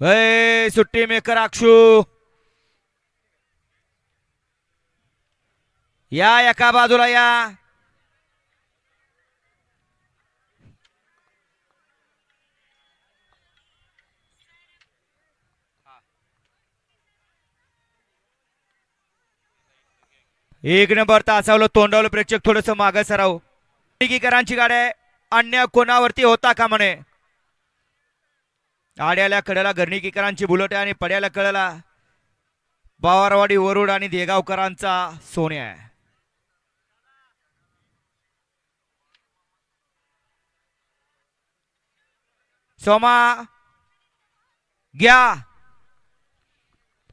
ए सुट्टी मेकर अक्षू या एका बाजूला या. एक नंबर तासावलं तोंडावलं प्रेक्षक थोडस माग सराव. निकीकरांची गाड्या अन्य कोणावरती होता का म्हणे? आड्याला कड्याला घरणीकीकरांची बुलट आणि पड्याला कळला बावारवाडी वरुड आणि देगावकरांचा सोन्या आहे. सोमा घ्या.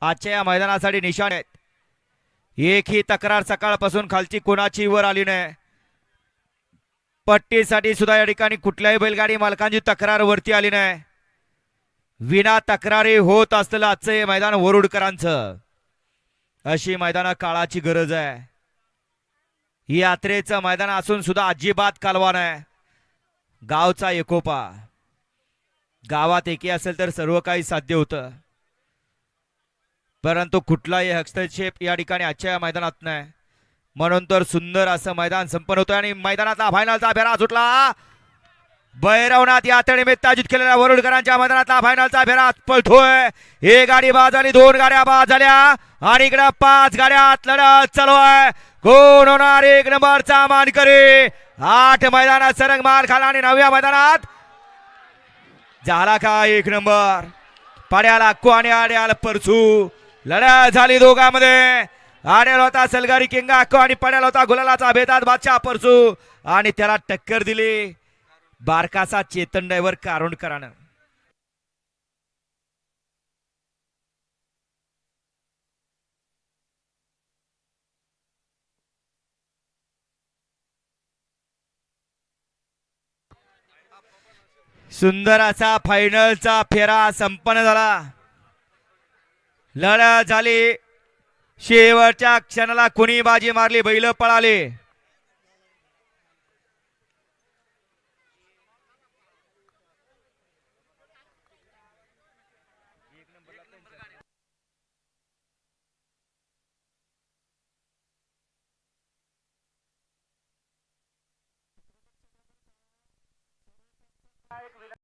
आजच्या या मैदानासाठी निशाण आहेत. एकही तक्रार सकाळपासून खालची कोणाची वर आली नाही. पट्टीसाठी सुद्धा या ठिकाणी कुठल्याही बैलगाडी मालकांची तक्रार वरती आली नाही. विना तक्रारी होत असलेलं आजचं हे मैदान वरुडकरांचं. अशी मैदान काळाची गरज आहे. ही यात्रेचं मैदान असून सुद्धा अजिबात कालवा नाही. गावचा एकोपा. गावात एकी असेल तर सर्व काही साध्य होतं. परंतु कुठलाही हस्तक्षेप या ठिकाणी आजच्या या मैदानात नाही. म्हणून तर सुंदर असं मैदान संपन्न होतं आणि मैदानातला फायनलचा फेरा सुटला. भैरवनाथ यात्रेनिमित्त आयोजित केलेल्या वरुडकरांच्या मैदानातला फायनलचा फेरा पळतोय एक गाडी बाद झाली दोन गाड्या बाद झाल्या. आणि इकडे पाच गाड्यात लढत चालू आहे कोण होणार? एक नंबरचा मानकरी. आठ मैदानात सरंग मार खाला आणि नवव्या मैदानात झाला का एक नंबर? पाड्याला अक्कू आणि आड्याला परसू लढत झाली दोघांमध्ये. आड्याला होता सलगारी किंगा अक्कू आणि पड्याला होता गुलालाचा भेदात बादशाह परसू आणि त्याला टक्कर दिली. बारकासा चेतन ड्रायव्हर कारोंडकरानं. सुंदर असा फायनलचा फेरा संपन्न झाला. लढा झाली. शेवटच्या क्षणाला कुणी बाजी मारली? बैल पळाले. नंबरला त्यांच्या एक